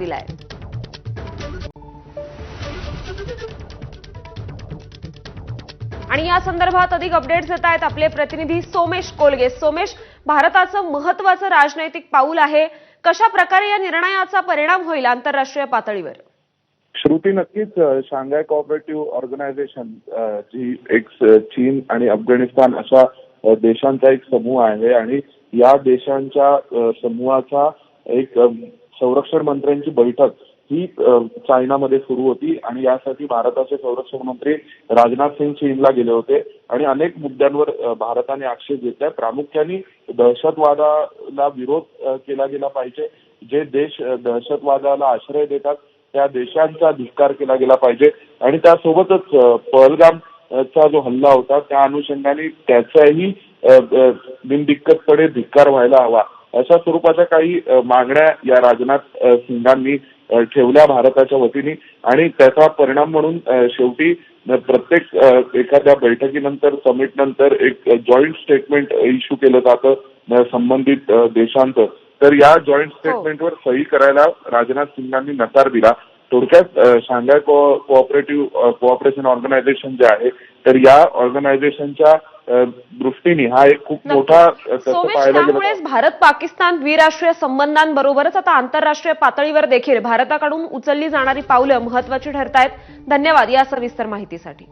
दिलाय. आणि या संदर्भात अधिक अपडेट्स देत आहेत आपले प्रतिनिधी सोमेश कोलगे. सोमेश भारताचं महत्वाचं राजनैतिक पाऊल आहे. कशा प्रकारे या निर्णयाचा परिणाम होईल आंतरराष्ट्रीय पातळीवर? श्रुती नक्कीच शांघाय कॉपरेटिव्ह ऑर्गनायझेशन जी एक चीन आणि अफगाणिस्तान अशा देशांचा एक समूह आहे. आणि या देशांच्या समूहाचा एक संरक्षण मंत्र्यांची बैठक ही चायनामध्ये सुरू होती आणि यासाठी भारताचे संरक्षण मंत्री राजनाथ सिंग चीनला गेले होते आणि अनेक मुद्द्यांवर भारताने आक्षेप घेतला. प्रामुख्याने दहशतवादाला विरोध केला गेला पाहिजे. जे देश दहशतवादाला आश्रय देतात त्या देशांचा धिक्कार केला गेला पाहिजे. आणि त्यासोबतच अ, पहलगाम चा जो हल्ला होता त्या अनुषंगाने त्याचाही बिनदिक्कतपणे धिक्कार व्हायला हवा. अशा स्वरूपाच्या काही मागण्या या राजनाथ सिंगांनी ठेवल्या भारताच्या वतीने. आणि त्याचा परिणाम म्हणून शेवटी प्रत्येक एखाद्या बैठकीनंतर समिट नंतर एक जॉईंट स्टेटमेंट इश्यू केलं जातं संबंधित देशांचं. तर या जॉईंट स्टेटमेंटवर सही करायला राजनाथ सिंगांनी नकार दिला. थोडक्यात शांघाय कोऑपरेटिव्ह कोऑपरेशन ऑर्गनायझेशन जे आहे तर या ऑर्गनायझेशनच्या दृष्टीने हा एक खूप मोठा त्यामुळेच भारत पाकिस्तान द्विराष्ट्रीय संबंधांबरोबरच आता आंतरराष्ट्रीय पातळीवर देखील भारताकडून उचलली जाणारी पावलं महत्वाची ठरतायत. धन्यवाद या सविस्तर माहितीसाठी.